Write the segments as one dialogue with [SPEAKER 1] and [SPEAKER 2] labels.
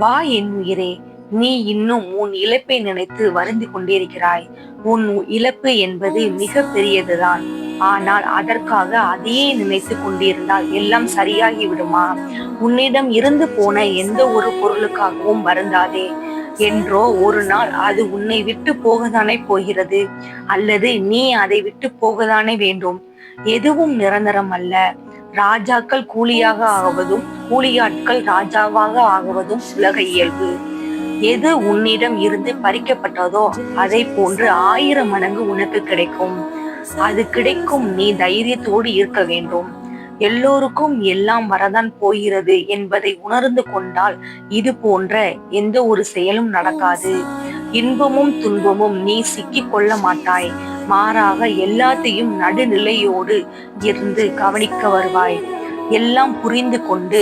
[SPEAKER 1] வா என் உயிரே நீ இன்னும் உன் இழப்பை நினைத்து வருந்தி கொண்டிருக்கிறாய். உன் இழப்பு என்பது மிக பெரியதுதான். ஆனால் அதற்காக அதையே நினைத்து கொண்டிருந்தால் எல்லாம் சரியாகி விடுமா உன்னிடம் இருந்து போன எந்த ஒரு பொருளுக்காகவும் வருந்தாதே. என்றோ ஒரு நாள் அது உன்னை விட்டு போகதானே போகிறது? அல்லது நீ அதை விட்டு போகதானே வேண்டும்? எதுவும் நிரந்தரம் அல்ல. ராஜாக்கள் கூலியாக ஆகுவதும் கூலியாட்கள் ராஜாவாக ஆகுவதும் உலக இயல்பு. எது உன்னிடம் இருந்து பறிக்கப்பட்டதோ அதை போன்று ஆயிரம் மடங்கு உனக்கு கிடைக்கும். அது கிடைக்கும் நீ தைரியத்தோடு இருக்க வேண்டும். எல்லோருக்கும் எல்லாம் வரதான் போகிறது என்பதை உணர்ந்து கொண்டால் இது போன்ற எந்த ஒரு செயலும் நடக்காது. இன்பமும் துன்பமும் நீ சிக்கிக் கொள்ள மாட்டாய். மாறாக எல்லாத்தையும் நடுநிலையோடு இருந்து கவனிக்க வருவாய். எல்லாம் புரிந்து கொண்டு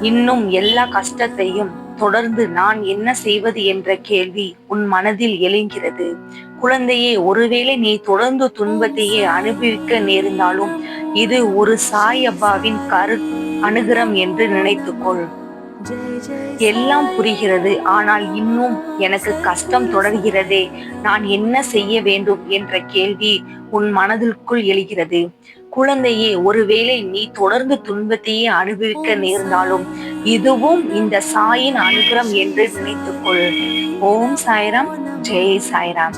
[SPEAKER 1] இன்னும் எல்லா கஷ்டத்தையும் தொடர்ந்து நான் என்ன செய்வது என்ற கேள்வி உன் மனதில் எழுகிறது. குழந்தையே ஒருவேளை நீ தொடர்ந்து துன்பத்தையே அனுபவிக்க நேர்ந்தாலும் இது ஒரு சாய் அப்பாவின் கரு அனுகிரம் என்று நினைத்துக்கொள். எல்லாம் புரிகிறது. ஆனால் இன்னும் எனக்கு கஷ்டம் தொடர்கிறதே. நான் என்ன செய்ய வேண்டும் என்ற கேள்வி உன் மனதிற்குள் எழுகிறது. குழந்தையே ஒருவேளை நீ தொடர்ந்து துன்பத்தையே அனுபவிக்க நேர்ந்தாலும் இதுவும் இந்த சாயின் அனுகிரம் என்று நினைத்துக்கொள். ஓம் சாய்ராம். ஜெய் சாய்ராம்.